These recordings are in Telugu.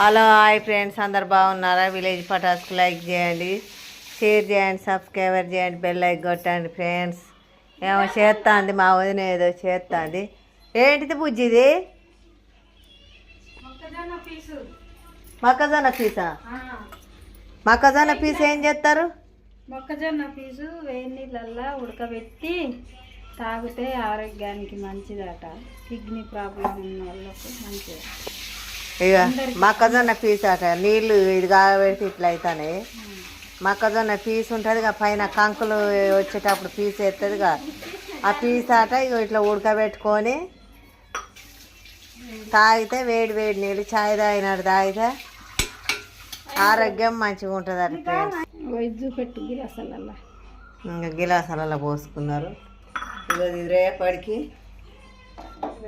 హలో హాయ్ ఫ్రెండ్స్ అందరు బాగున్నారా? విలేజ్ పటాస్కి లైక్ చేయండి షేర్ చేయండి సబ్స్క్రైబర్ చేయండి బెల్ లైక్ కొట్టండి ఫ్రెండ్స్. ఏమో చేస్తుంది మా వదిన ఏదో చేస్తుంది ఏంటిది బుజ్జిది మొక్కజొన్న పీసు. మొక్కజొన్న పీసా? ఏం చేస్తారు మొక్కజొన్న పీసు వేడి నీళ్ళల్లో ఉడకబెట్టి తాగితే ఆరోగ్యానికి మంచిదట. కిడ్నీ ప్రాబ్లం ఉన్న వాళ్ళకు మంచిది ఇక మొక్కజొన్న పీస్ అట నీళ్ళు ఇది కాబెట్టి ఇట్లా అవుతాయి మొక్కజొన్న పీస్ ఉంటుంది ఇక పైన కంకులు వచ్చేటప్పుడు పీస్ వేస్తుందిగా ఆ పీస్ అట ఇక ఇట్లా ఉడకబెట్టుకొని తాగితే వేడి వేడి నీళ్ళు చాయ్ తాగినట్టు తాగితే ఆరోగ్యం మంచిగా ఉంటుంది గిలాసలల్లా. ఇంకా గిలాసాలలో పోసుకున్నారు. రేపటికి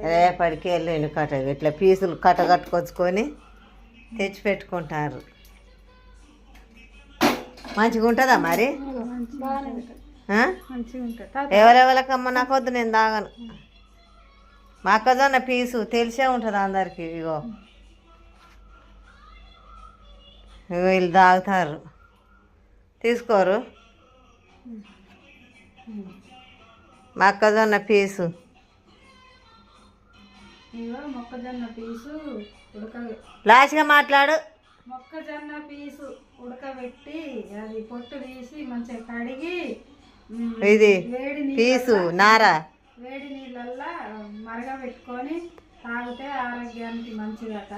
రేపటికి వెళ్ళండి కట్ట. ఇట్లా పీసులు కట్ట కట్టుకొచ్చుకొని తెచ్చి పెట్టుకుంటారు మంచిగా ఉంటుందా మరి? ఎవరెవరికి అమ్మ ఆ? ఎవరెవరికమ్మ నాకు వద్దు నేను తాగను. మొక్కజొన్న పీసు తెలిసే ఉంటుంది అందరికి ఇగో. వీళ్ళు తాగుతారు. తీసుకోరు. మొక్కజొన్న పీసు మొక్కజొన్న పీసు ఉడక లాస్ట్గా మాట్లాడు. మొక్కజొన్న పీసు ఉడకబెట్టి అది పొట్టు తీసి మంచిగా కడిగి ఇది వేడి పీసు నారా. వేడి నీళ్ళల్లో మరగబెట్టుకొని తాగితే ఆరోగ్యానికి మంచిదట.